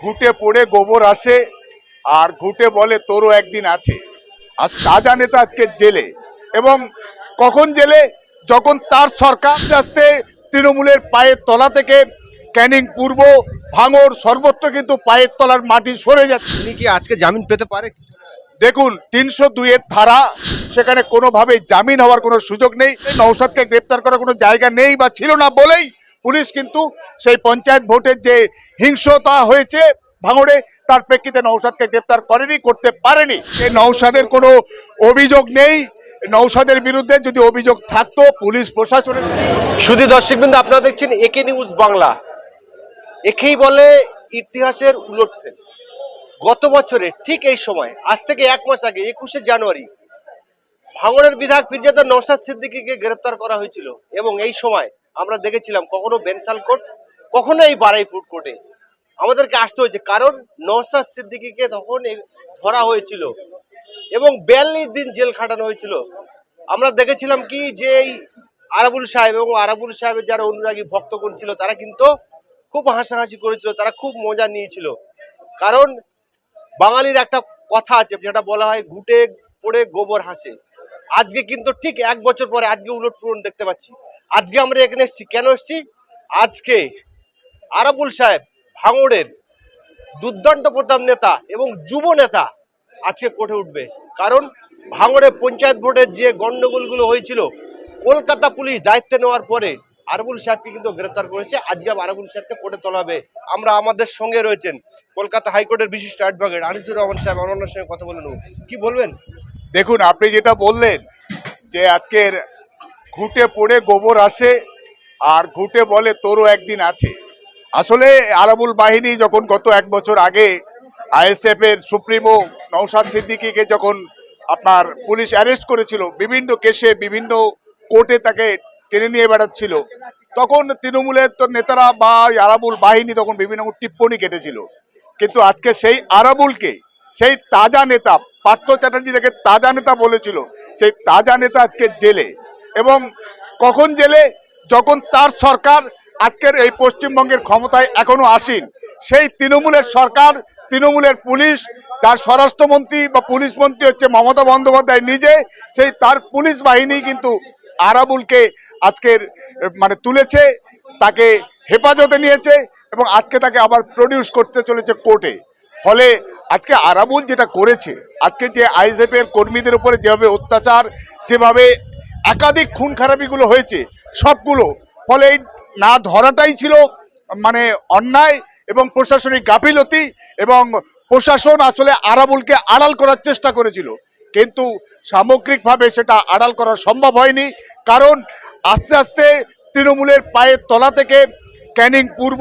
ঘুটে পড়ে গোবর আসে, আর ঘুটে বলে তোরও একদিন আছে। আর তাজা নেতা আজকে জেলে, এবং কখন জেলে? যখন তার সরকার আস্তে তৃণমূলের পায়ের তলা থেকে, ক্যানিং পূর্ব, ভাঙর সর্বত্র কিন্তু পায়ের তলার মাটি সরে যাচ্ছে। কি আজকে জামিন পেতে পারে? দেখুন, তিনশো দুইয়ের ধারা, সেখানে কোনোভাবে জামিন হওয়ার কোনো সুযোগ নেই নৌসাদকে গ্রেপ্তার করার কোনো জায়গা নেই বা ছিল না বলেই পুলিশ কিন্তু সেই পঞ্চায়েত ভোটের যে হিংসতা হয়েছে ভাঙড়ে, তার প্রেক্ষিতে নৌসাদকে গ্রেপ্তার করেনি, করতে পারেনি। এই নৌসাদের কোনো অভিযোগ নেই। নৌসাদের বিরুদ্ধে যদি অভিযোগ থাকতো, পুলিশ প্রশাসনের শুধু দর্শক বিন্দু আপনারা দেখছেন একে নিউজ বাংলা। একেই বলে ইতিহাসের উলটফেল। গত বছরে ঠিক এই সময়, আজ থেকে এক মাস আগে, একুশে জানুয়ারি ভাঙড়ের বিধায়ক ফিরজাদা নওশাদ সিদ্দিকিকে গ্রেপ্তার করা হয়েছিল এবং এই সময় আমরা দেখেছিলাম কখনো বেনসাল কোর্ট, কখনো এই বারাই ফুড কোর্টে। আমাদেরকে আসতে হয়েছে কারণ নওশাদ সিদ্দিকিকে তখন ধরা হয়েছিল এবং বিয়াল্লিশ দিন জেল খাটানো হয়েছিল। আমরা দেখেছিলাম কি যে এই আরাবুল সাহেব এবং আরাবুল সাহেবের যারা অনুরাগী ভক্তগণ ছিল, তারা কিন্তু খুব হাসাহাসি করেছিল, তারা খুব মজা নিয়েছিল। কারণ বাঙালির একটা কথা আছে, যেটা বলা হয় ঘুটে পড়ে গোবর হাসে। আজকে কিন্তু ঠিক এক বছর পরে আজকে উলট পূরণ দেখতে পাচ্ছি। আজকে আমরা এখানে এসেছি, কেন এসেছি? আজকে আরাবুল সাহেব, ভাঙড়ের দুর্দান্ত প্রতাপ নেতা এবং যুব নেতা আজকে কোর্টে উঠবে। কারণ ভাঙড়ে পঞ্চায়েত ভোটের যে গন্ডগোলগুলো হয়েছিল, কলকাতা পুলিশ দায়িত্ব নেওয়ার পরে আরবুল সাহেবকে কিন্তু গ্রেপ্তার করেছে। আজকে আরবুল সাহেবকে কোর্টে তোলা হবে। আমরা আমাদের সঙ্গে রয়েছেন কলকাতা হাইকোর্টের বিশিষ্ট অ্যাডভোকেট আনিসুর রহমান সাহেব। অন্যান্য সঙ্গে কথা বলে নেব। কি বলবেন? দেখুন, আপনি যেটা বললেন যে আজকের ঘুটে পড়ে গোবর আসে আর ঘুটে বলে তোরও একদিন আছে। আসলে আরাবুল বাহিনী যখন গত এক বছর আগে আইএসএফ এর সুপ্রিমো নৌসাদ সিদ্দিকিকে যখন আপনার পুলিশ অ্যারেস্ট করেছিল, বিভিন্ন কেসে বিভিন্ন কোর্টে তাকে টেনে নিয়ে বেড়াচ্ছিল। তখন তৃণমূলের তো নেতারা বা আরাবুল বাহিনী তখন বিভিন্ন টিপ্পণী কেটেছিল। কিন্তু আজকে সেই আরাবুলকে, সেই তাজা নেতা, পার্থ চ্যাটার্জি তাকে তাজা নেতা বলেছিল, সেই তাজা নেতা আজকে জেলে। এবং কখন জেলে? যখন তার সরকার আজকের এই পশ্চিমবঙ্গের ক্ষমতায় এখনও আসেন, সেই তৃণমূলের সরকার, তৃণমূলের পুলিশ তার স্বরাষ্ট্রমন্ত্রী বা পুলিশ মন্ত্রী হচ্ছে মমতা বন্দ্যোপাধ্যায় নিজে, সেই তার পুলিশ বাহিনী কিন্তু আরাবুলকে আজকের মানে তুলেছে, তাকে হেফাজতে নিয়েছে এবং আজকে তাকে আবার প্রডিউস করতে চলেছে কোর্টে ফলে আজকে আরাবুল যেটা করেছে, আজকে যে আইএসএফ এর কর্মীদের উপরে যেভাবে অত্যাচার, যেভাবে একাধিক খুন খারাপিগুলো হয়েছে, সবগুলো, ফলে না ধরাটাই ছিল মানে অন্যায় এবং প্রশাসনিক গাফিলতি এবং প্রশাসন আসলে আরাবুলকে আড়াল করার চেষ্টা করেছিল। কিন্তু সামগ্রিকভাবে সেটা আড়াল করা সম্ভব হয়নি। কারণ আস্তে আস্তে তৃণমূলের পায়ের তলা থেকে ক্যানিং পূর্ব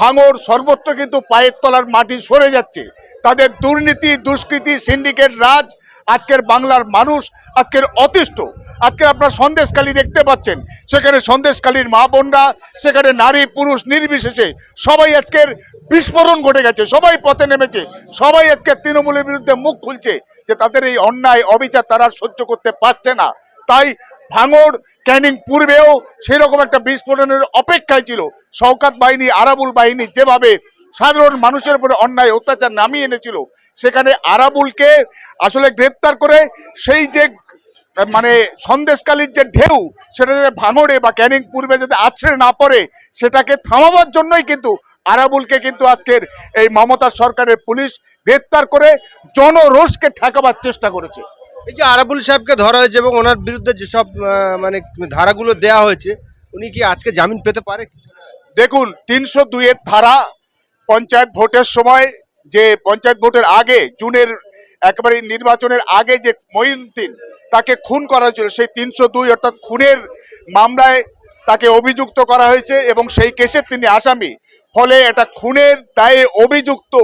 ভাঙর সর্বত্র কিন্তু পায়ের তলার মাটি সরে যাচ্ছে। তাদের দুর্নীতি, দুষ্কৃতি, সিন্ডিকেট রাজ আজকের বাংলার মানুষ, আজকের অতিষ্ঠ। আজকের আপনার সন্দেশকালী দেখতে পাচ্ছেন। সেখানে সন্দেশকালীর মা বোনরা, সেখানে নারী, পুরুষ নির্বিশেষে সবাই আজকের বিস্ফোরণ ঘটে গেছে, সবাই পথে নেমেছে, সবাই আজকে তৃণমূলের বিরুদ্ধে মুখ খুলছে যে তাদের এই অন্যায়, অবিচার তারা সহ্য করতে পারছে না। তাই ভাঙড়, ক্যানিং পূর্বেও সেরকম একটা বিস্ফোরণের অপেক্ষায় ছিল। শওকাত বাহিনী, আরাবুল বাহিনী যেভাবে সাধারণ মানুষের উপরে অন্যায় অত্যাচার নামিয়ে এনেছিল। সেখানে আরাবুলকে আসলে গ্রেপ্তার করে সেই যে মানে সন্দেশকালীর যে ঢেউ সেটা যাতে ভাঙড়ে বা ক্যানিং পূর্বে যাতে আছড়ে না পড়ে সেটাকে থামাবার জন্যই কিন্তু আরাবুলকে কিন্তু আজকের এই মমতা সরকারের পুলিশ গ্রেপ্তার করে জনরোষকে ঠেকাবার চেষ্টা করেছে। এই যে আরাবুল সাহেবকে ধরা হয়েছে এবং ওনার বিরুদ্ধে যেসব মানে ধারাগুলো দেয়া হয়েছে উনি কি আজকে জামিন পেতে পারে? দেখুন তিনশো দুইয়ের ধারা পঞ্চায়েত ভোটের সময় যে পঞ্চায়েত ভোটের আগে, জুনের একেবারে নির্বাচনের আগে যে মঈনুদ্দিন তাকে খুন করা হয়েছিল, সেই তিনশো দুই অর্থাৎ খুনের মামলায় তাকে অভিযুক্ত করা হয়েছে এবং সেই কেসের তিনি আসামি। ফলে এটা খুনের দায়ে অভিযুক্ত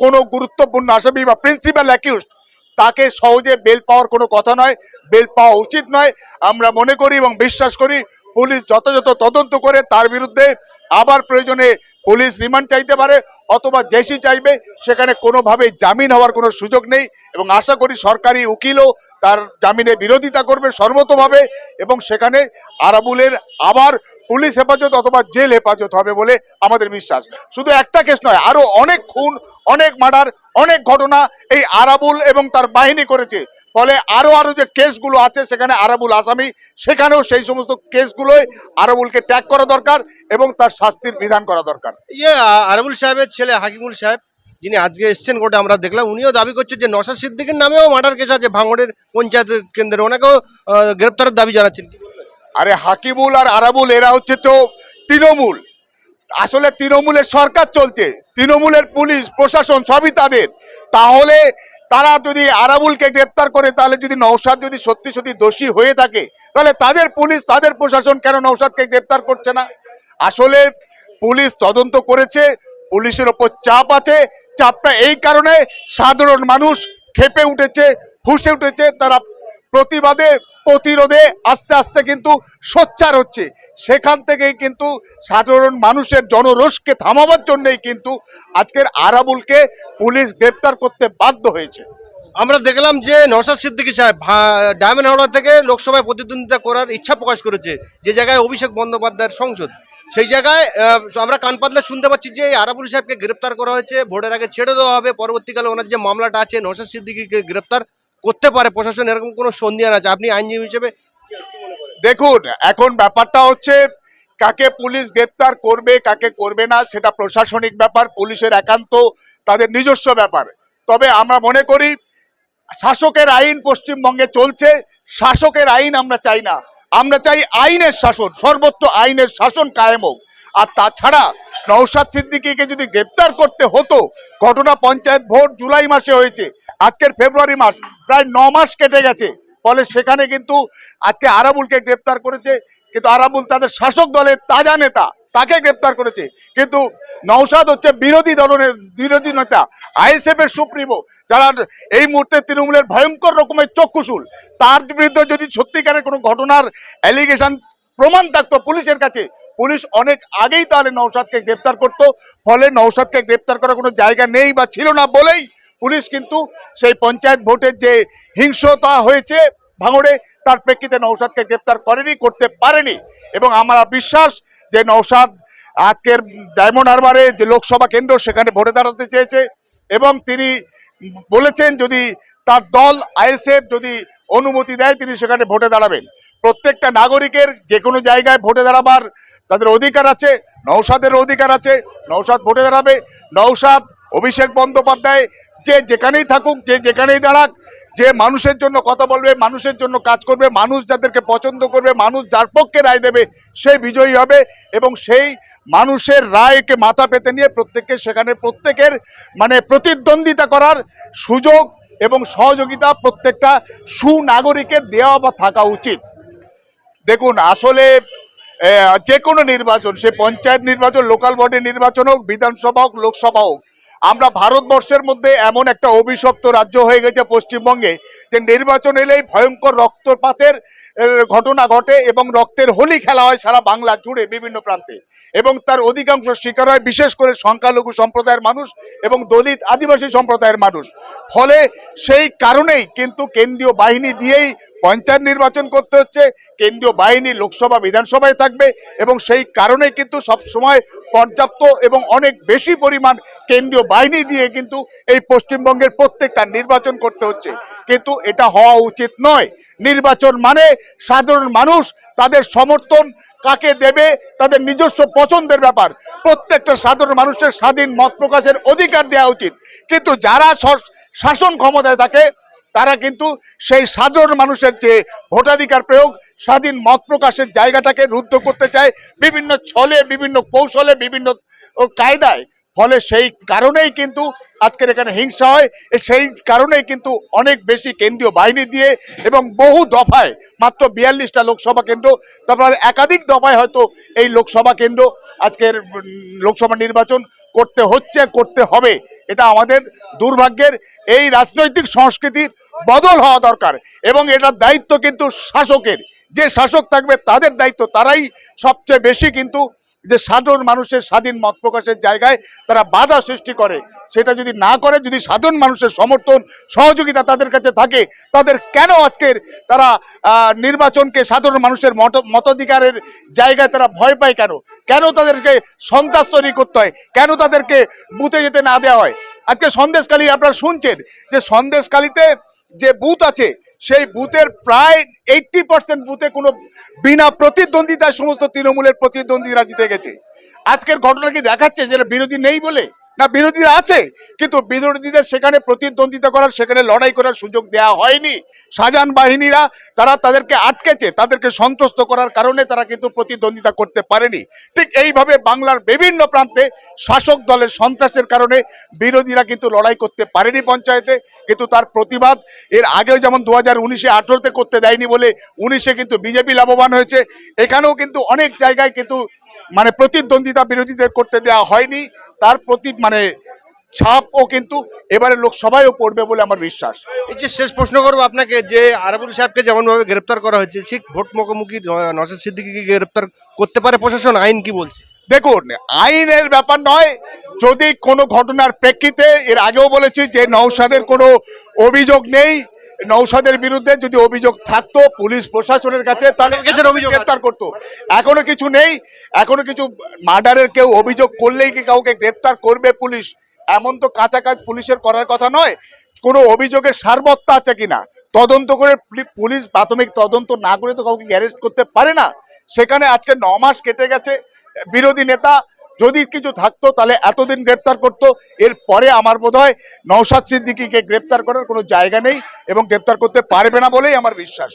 কোনো গুরুত্বপূর্ণ আসামি বা প্রিন্সিপাল অ্যাকিউজড তাকে সহজে বেল পাওয়ার কোনো কথা নয় বেল পাওয়া উচিত নয়। আমরা মনে করি এবং বিশ্বাস করি, পুলিশ যথাযথ তদন্ত করে তার বিরুদ্ধে আবার প্রয়োজনে পুলিশ রিমান্ড চাইতে পারে অথবা জেসি চাইবে, সেখানে কোনোভাবে জামিন হওয়ার কোনো সুযোগ নেই এবং আশা করি সরকারি উকিলও তার জামিনে বিরোধিতা করবে সর্বতভাবে এবং সেখানে আরাবুলের আবার পুলিশ হেফাজত অথবা জেল হেফাজত হবে বলে আমাদের বিশ্বাস। শুধু একটা কেস নয় আরও অনেক খুন, অনেক মার্ডার, অনেক ঘটনা এই আরাবুল এবং তার বাহিনী করেছে। ফলে আরও আরও যে কেসগুলো আছে সেখানে আরাবুল আসামি সেখানেও সেই সমস্ত কেসগুলোই আরাবুলকে ট্যাগ করা দরকার এবং তার শাস্তির বিধান করা দরকার। ইয়ে আরবুল সাহেবের ছেলে হাকিমুল সাহেব যিনি আজকে এসছেন কোর্টে আমরা দেখলাম উনিও দাবি করছেন যে নশা সিদ্দিকের নামেও মার্ডার কেস আছে ভাঙড়ের পঞ্চায়েত কেন্দ্রে। ওনাকেও গ্রেপ্তারের দাবি জানাচ্ছেন। আরে হাকিবুল আর আরাবুল এরা হচ্ছে তো তৃণমূল। আসলে তৃণমূলের সরকার চলছে তৃণমূলের পুলিশ প্রশাসন সবই তাদের। তাহলে তারা যদি আরাবুলকে গ্রেপ্তার করে, তাহলে যদি নৌসাদ যদি সত্যি সত্যি দোষী হয়ে থাকে, তাহলে তাদের পুলিশ, তাদের প্রশাসন কেন নৌসাদকে গ্রেপ্তার করছে না? আসলে পুলিশ তদন্ত করেছে, পুলিশের ওপর চাপ আছে, চাপটা এই কারণে সাধারণ মানুষ খেপে উঠেছে, ফুসে উঠেছে, তারা প্রতিবাদে প্রতিরোধে আস্তে আস্তে কিন্তু সোচ্চার হচ্ছে। সেখান থেকেই কিন্তু সাধারণ মানুষের জনরোষকে থামাবার জন্যই কিন্তু আজকের আরাবুলকে পুলিশ গ্রেপ্তার করতে বাধ্য হয়েছে। আমরা দেখলাম যে নওশাদ সিদ্দিকী সাহেব ডায়মন্ড হাওড়া থেকে লোকসভায় প্রতিদ্বন্দ্বিতা করার ইচ্ছা প্রকাশ করেছে, যে জায়গায় অভিষেক বন্দ্যোপাধ্যায়ের সংসদ। সেই জায়গায় আমরা কান পাতলে শুনতে পাচ্ছি যে আরাবুল সাহেবকে গ্রেপ্তার করা হয়েছে, ভোটের আগে ছেড়ে দেওয়া হবে, পরবর্তীকালে ওনার যে মামলাটা আছে, নওশাদ সিদ্দিকীকে গ্রেপ্তার করতে পারে প্রশাসন, এরকম কোনো সন্ধিয়ান আছে? আপনি আইনজীবী হিসেবে দেখুন, এখন ব্যাপারটা হচ্ছে কাকে পুলিশ গ্রেপ্তার করবে, কাকে করবে না, সেটা প্রশাসনিক ব্যাপার, পুলিশের একান্ত তাদের নিজস্ব ব্যাপার। তবে আমরা মনে করি শাসকের আইন পশ্চিমবঙ্গে চলছে, শাসকের আইন আমরা চাই না। আমরা চাই আইনের শাসন, সর্বত্র আইনের শাসন কায়েম হোক। আর তাছাড়া নৌসাদ সিদ্দিকীকে যদি গ্রেপ্তার করতে হতো, ঘটনা পঞ্চায়েত ভোট জুলাই মাসে হয়েছে, আজকের ফেব্রুয়ারি মাস, প্রায় ন মাস কেটে গেছে। ফলে সেখানে কিন্তু আজকে আরাবুলকে গ্রেপ্তার করেছে, কিন্তু আরাবুল তাদের শাসক দলের তাজা নেতা। তাকে গ্রেপ্তার করেছে। কিন্তু নৌসাদ হচ্ছে বিরোধী দলের বিরোধী নেতা আইএসএফ এর সুপ্রিমো, যারা এই মুহূর্তে তৃণমূলের ভয়ঙ্কর রকমের চক্ষুশুল তার বিরুদ্ধে যদি সত্যিকারের কোনো ঘটনার অ্যালিগেশন প্রমাণ থাকতো পুলিশের কাছে, পুলিশ অনেক আগেই তাহলে নৌসাদকে গ্রেপ্তার করতো। ফলে নৌসাদকে গ্রেপ্তার করার কোনো জায়গা নেই বা ছিল না বলেই পুলিশ কিন্তু সেই পঞ্চায়েত ভোটের যে হিংসতা হয়েছে ভাঙড়ে, তার প্রেক্ষিতে নৌসাদকে গ্রেপ্তার করেনি, করতে পারেনি। এবং আমার বিশ্বাস যে নৌসাদ আজকের ডায়মন্ড হারবারে যে লোকসভা কেন্দ্র সেখানে ভোটে দাঁড়াতে চেয়েছে এবং তিনি বলেছেন যদি তার দল আইএসএফ যদি অনুমতি দেয়, তিনি সেখানে ভোটে দাঁড়াবেন। প্রত্যেকটা নাগরিকের যে কোনো জায়গায় ভোটে দাঁড়াবার তাদের অধিকার আছে নৌসাদের অধিকার আছে নৌসাদ ভোটে দাঁড়াবে। নৌসাদ অভিষেক বন্দ্যোপাধ্যায় যে যেখানেই থাকুক, যে যেখানেই দাঁড়াক যে মানুষের জন্য কথা বলবে, মানুষের জন্য কাজ করবে, মানুষ যাদেরকে পছন্দ করবে, মানুষ যার পক্ষে রায় দেবে, সে বিজয়ী হবে এবং সেই মানুষের রায়কে মাথা পেতে নিয়ে প্রত্যেককে সেখানে প্রত্যেকের মানে প্রতিদ্বন্দ্বিতা করার সুযোগ এবং সহযোগিতা প্রত্যেকটা সুনাগরিকের দেওয়া বা থাকা উচিত। দেখুন, আসলে যে কোনো নির্বাচন, সে পঞ্চায়েত নির্বাচন, লোকাল বডি নির্বাচন হোক, বিধানসভা হোক, লোকসভা হোক আমরা ভারতবর্ষের মধ্যে এমন একটা অভিশপ্ত রাজ্য হয়ে গেছে পশ্চিমবঙ্গে যে নির্বাচন এলেই ভয়ঙ্কর রক্তপাতের ঘটনা ঘটে এবং রক্তের হোলি খেলা হয় সারা বাংলা জুড়ে বিভিন্ন প্রান্তে। এবং তার অধিকাংশ শিকার হয় বিশেষ করে সংখ্যালঘু সম্প্রদায়ের মানুষ এবং দলিত আদিবাসী সম্প্রদায়ের মানুষ। ফলে সেই কারণেই কিন্তু কেন্দ্রীয় বাহিনী দিয়েই পঞ্চায়েত নির্বাচন করতে হচ্ছে, কেন্দ্রীয় বাহিনী লোকসভা, বিধানসভায় থাকবে এবং সেই কারণে কিন্তু সব সময় পর্যাপ্ত এবং অনেক বেশি পরিমাণ কেন্দ্রীয় বাহিনী দিয়ে কিন্তু এই পশ্চিমবঙ্গের প্রত্যেকটা নির্বাচন করতে হচ্ছে। কিন্তু এটা হওয়া উচিত নয়। নির্বাচন মানে সাধারণ মানুষ তাদের সমর্থন কাকে দেবে, তাদের নিজস্ব পছন্দের ব্যাপার। প্রত্যেকটা সাধারণ মানুষের স্বাধীন মত প্রকাশের অধিকার দেওয়া উচিত। কিন্তু যারা শাসন ক্ষমতায় থাকে, তারা কিন্তু সেই সাধারণ মানুষের যে ভোটাধিকার প্রয়োগ, স্বাধীন মত প্রকাশের জায়গাটাকে রুদ্ধ করতে চায়। বিভিন্ন ছলে, বিভিন্ন কৌশলে, বিভিন্ন কায়দায় ফলে সেই কারণেই কিন্তু আজকের এখানে হিংসা হয় সেই কারণেই কিন্তু অনেক বেশি কেন্দ্রীয় বাহিনী দিয়ে এবং বহু দফায়, মাত্র বিয়াল্লিশটা লোকসভা কেন্দ্র, তারপর একাধিক দফায় হয়তো এই লোকসভা কেন্দ্র আজকের লোকসভা নির্বাচন করতে হচ্ছে, করতে হবে, এটা আমাদের দুর্ভাগ্যের। এই রাজনৈতিক সংস্কৃতির বদল হওয়া দরকার এবং এটার দায়িত্ব কিন্তু শাসকের। যে শাসক থাকবে তাদের দায়িত্ব, তারাই সবচেয়ে বেশি কিন্তু যে সাধারণ মানুষের স্বাধীন মত প্রকাশের জায়গায় তারা বাধা সৃষ্টি করে। সেটা যদি না করে, যদি সাধারণ মানুষের সমর্থন, সহযোগিতা তাদের কাছে থাকে, তাদের কেন আজকের তারা নির্বাচনকে সাধারণ মানুষের মত, মতাধিকারের জায়গায় তারা ভয় পায় কেন? কেন তাদেরকে সন্ত্রাস তৈরি করতে হয়? কেন তাদেরকে বুথে যেতে না দেওয়া হয়? আজকে সন্দেশকালী আপনারা শুনছেন যে সন্দেশকালীতে যে বুথ আছে, সেই বুথের প্রায় এইটটি পার্সেন্ট বুথে কোনো বিনা প্রতিদ্বন্দ্বিতায় সমস্ত তৃণমূলের প্রতিদ্বন্দ্বীরা জিতে গেছে। আজকের ঘটনা কি দেখাচ্ছে যে বিরোধী নেই বলে? না, বিরোধীরা আছে, কিন্তু বিরোধীদের সেখানে প্রতিদ্বন্দ্বিতা করার, সেখানে লড়াই করার সুযোগ দেওয়া হয়নি। শাহজাহান বাহিনীরা, তারা তাদেরকে আটকেছে, তাদেরকে সন্ত্রস্ত করার কারণে তারা কিন্তু প্রতিদ্বন্দ্বিতা করতে পারেনি। ঠিক এইভাবে বাংলার বিভিন্ন প্রান্তে শাসক দলের সন্ত্রাসের কারণে বিরোধীরা কিন্তু লড়াই করতে পারেনি পঞ্চায়েতে, কিন্তু তার প্রতিবাদ এর আগেও যেমন দু হাজার উনিশে আঠেরোতে করতে দেয়নি বলে উনিশে কিন্তু বিজেপি লাভবান হয়েছে, এখানেও কিন্তু অনেক জায়গায় কিন্তু মানে প্রতিদ্বন্দ্বিতা বিরোধীদের করতে দেওয়া হয়নি তার প্রতি মানে ছাপও কিন্তু এবারে লোকসভায়ও পড়বে বলে আমার বিশ্বাস। এই যে শেষ প্রশ্ন করব আপনাকে যে আরাবুল সাহেবকে যেমনভাবে গ্রেপ্তার করা হয়েছে ঠিক ভোট মুখোমুখি ন- সিদ্দিকিকে সিদ্দিকীকে গ্রেপ্তার করতে পারে প্রশাসন আইন কি বলছে? দেখুন আইনের ব্যাপার নয় যদি কোনো ঘটনার প্রেক্ষিতে এর আগেও বলেছি যে নৌসাদের কোনো অভিযোগ নেই নৌসাদের বিরুদ্ধে যদি অভিযোগ থাকতো পুলিশ প্রশাসনের কাছে তাহলে অভিযোগ? গ্রেপ্তার করতো। এখনও কিছু নেই এখনও কিছু মার্ডারের কেউ অভিযোগ করলেই কি কাউকে গ্রেপ্তার করবে পুলিশ? এমন তো কাঁচা কাজ পুলিশের করার কথা নয়। কোনো অভিযোগের সারবত্তা আছে কিনা? তদন্ত করে পুলিশ প্রাথমিক তদন্ত না করে তো কাউকে অ্যারেস্ট করতে পারে না? সেখানে আজকে ন মাস কেটে গেছে, বিরোধী নেতা যদি কিছু থাকতো তাহলে এতদিন গ্রেপ্তার করতো, এরপরে আমার বোধ হয় নৌসাদ সিদ্দিকিকে গ্রেপ্তার করার কোনো জায়গা নেই এবং গ্রেপ্তার করতে পারবে না বলেই আমার বিশ্বাস।